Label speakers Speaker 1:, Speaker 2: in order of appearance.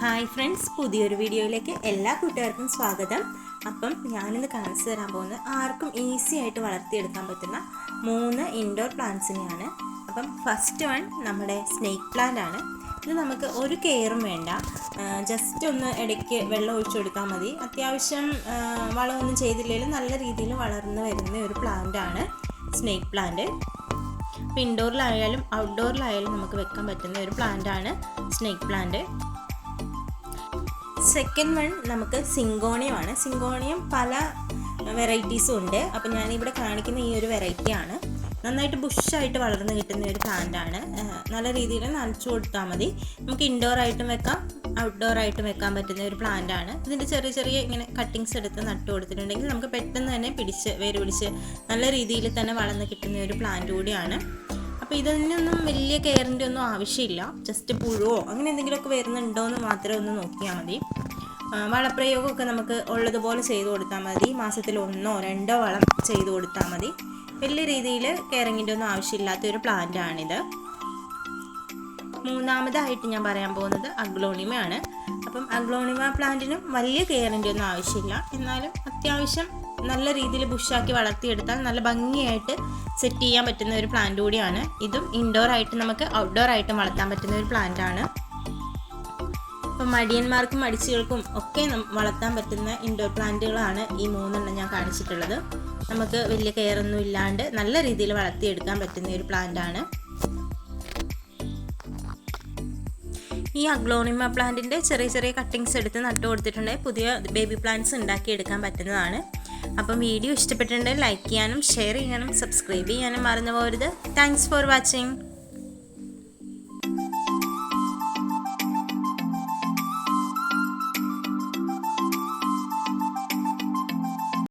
Speaker 1: Hi friends പുതിയൊരു വീഡിയോയിലേക്ക് എല്ലാ കൂട്ടുകാർക്കും സ്വാഗതം. അപ്പം ഞാനിന്ന് കാണിച്ചു തരാൻ പോകുന്നത് ആർക്കും ഈസി ആയിട്ട് വളർത്തിയെടുക്കാൻ പറ്റുന്ന മൂന്ന് ഇൻഡോർ പ്ലാന്റ്സിനെയാണ് അപ്പം ഫസ്റ്റ് വൺ നമ്മുടെ സ്നേക്ക് പ്ലാന്റ് ആണ്. ഇത് നമുക്ക് ഒരു കെയറും വേണ്ട. ജസ്റ്റ് ഒന്ന് ഇടയ്ക്ക് വെള്ളം ഒഴിച്ചു കൊടുത്താൽ മതി. അത്യാവശ്യം വളമൊന്നും ചെയ്തില്ലെങ്കിലും നല്ല രീതിയിൽ വളർന്നു വരുന്ന ഒരു പ്ലാന്റ് ആണ് സ്നേക്ക് പ്ലാന്റ് അപ്പോൾ ഇൻഡോറിലായാലും ഔട്ട്ഡോറിലായാലും നമുക്ക് വെക്കാൻ പറ്റുന്ന ഒരു പ്ലാന്റ് ആണ് സ്നേക്ക് പ്ലാന്റ് സെക്കൻഡ് വൺ നമുക്ക് സിങ്കോണിയമാണ്. സിങ്കോണിയം പല വെറൈറ്റീസും ഉണ്ട്. അപ്പോൾ ഞാനിവിടെ കാണിക്കുന്ന ഈ ഒരു വെറൈറ്റിയാണ് നന്നായിട്ട് ബുഷായിട്ട് വളർന്നു കിട്ടുന്ന ഒരു പ്ലാന്റാണ് നല്ല രീതിയിൽ നനച്ചു കൊടുത്താൽ മതി. നമുക്ക് ഇൻഡോർ ആയിട്ടും വെക്കാം ഔട്ട്ഡോർ ആയിട്ടും വെക്കാൻ പറ്റുന്ന ഒരു പ്ലാന്റ് ആണ്. ഇതിന്റെ ചെറിയ ചെറിയ ഇങ്ങനെ കട്ടിങ്സ് എടുത്ത് നട്ടു കൊടുത്തിട്ടുണ്ടെങ്കിൽ നമുക്ക് പെട്ടെന്ന് തന്നെ പിടിച്ച് വേര് പിടിച്ച് നല്ല രീതിയിൽ തന്നെ വളർന്ന് കിട്ടുന്ന ഒരു പ്ലാന്റ് കൂടിയാണ്. അപ്പോൾ ഇതിനൊന്നും വലിയ കെയറിന്റെ ഒന്നും ആവശ്യമില്ല. ജസ്റ്റ് പുഴുവോ അങ്ങനെ എന്തെങ്കിലുമൊക്കെ വരുന്നുണ്ടോ എന്ന് മാത്രം ഒന്ന് നോക്കിയാൽ മതി. വളപ്രയോഗമൊക്കെ നമുക്ക് ഉള്ളതുപോലെ ചെയ്തു കൊടുത്താൽ മതി. മാസത്തിൽ ഒന്നോ രണ്ടോ വളം ചെയ്തു കൊടുത്താൽ മതി. വലിയ രീതിയിൽ കെയറിങ്ങിന്റെ ഒന്നും ആവശ്യമില്ലാത്ത ഒരു പ്ലാന്റ് ആണിത് മൂന്നാമതായിട്ട് ഞാൻ പറയാൻ പോകുന്നത് അഗ്ലോണിമയാണ്. അപ്പം അഗ്ലോണിമ പ്ലാന്റിനും വലിയ കെയറിന്റെ ഒന്നും ആവശ്യമില്ല. എന്നാലും അത്യാവശ്യം നല്ല രീതിയിൽ ബുഷാക്കി വളർത്തിയെടുത്താൽ നല്ല ഭംഗിയായിട്ട് സെറ്റ് ചെയ്യാൻ പറ്റുന്ന ഒരു പ്ലാന്റ് കൂടിയാണ്. ഇതും ഇൻഡോർ ആയിട്ട് നമുക്ക് ഔട്ട്ഡോർ ആയിട്ടും വളർത്താൻ പറ്റുന്ന ഒരു പ്ലാന്റ് ആണ്. ഇപ്പം മടിയന്മാർക്കും മടിച്ചുകൾക്കും ഒക്കെ വളർത്താൻ പറ്റുന്ന ഇൻഡോർ പ്ലാന്റുകളാണ് ഈ മൂന്നെണ്ണം ഞാൻ കാണിച്ചിട്ടുള്ളത്. നമുക്ക് വലിയ കെയറൊന്നും ഇല്ലാണ്ട് നല്ല രീതിയിൽ വളർത്തിയെടുക്കാൻ പറ്റുന്ന ഒരു പ്ലാന്റ് ആണ്. ഈ അഗ്ലോണിമ പ്ലാന്റിന്റെ ചെറിയ ചെറിയ കട്ടിങ്സ് എടുത്ത് നട്ടു കൊടുത്തിട്ടുണ്ടെങ്കിൽ പുതിയ ബേബി പ്ലാന്റ്സ് ഉണ്ടാക്കിയെടുക്കാൻ പറ്റുന്നതാണ്. അപ്പം വീഡിയോ ഇഷ്ടപ്പെട്ടിട്ടുണ്ടെങ്കിൽ ലൈക്ക് ചെയ്യാനും ഷെയർ ചെയ്യാനും സബ്സ്ക്രൈബ് ചെയ്യാനും മറന്നു പോകരുത്. Thanks for watching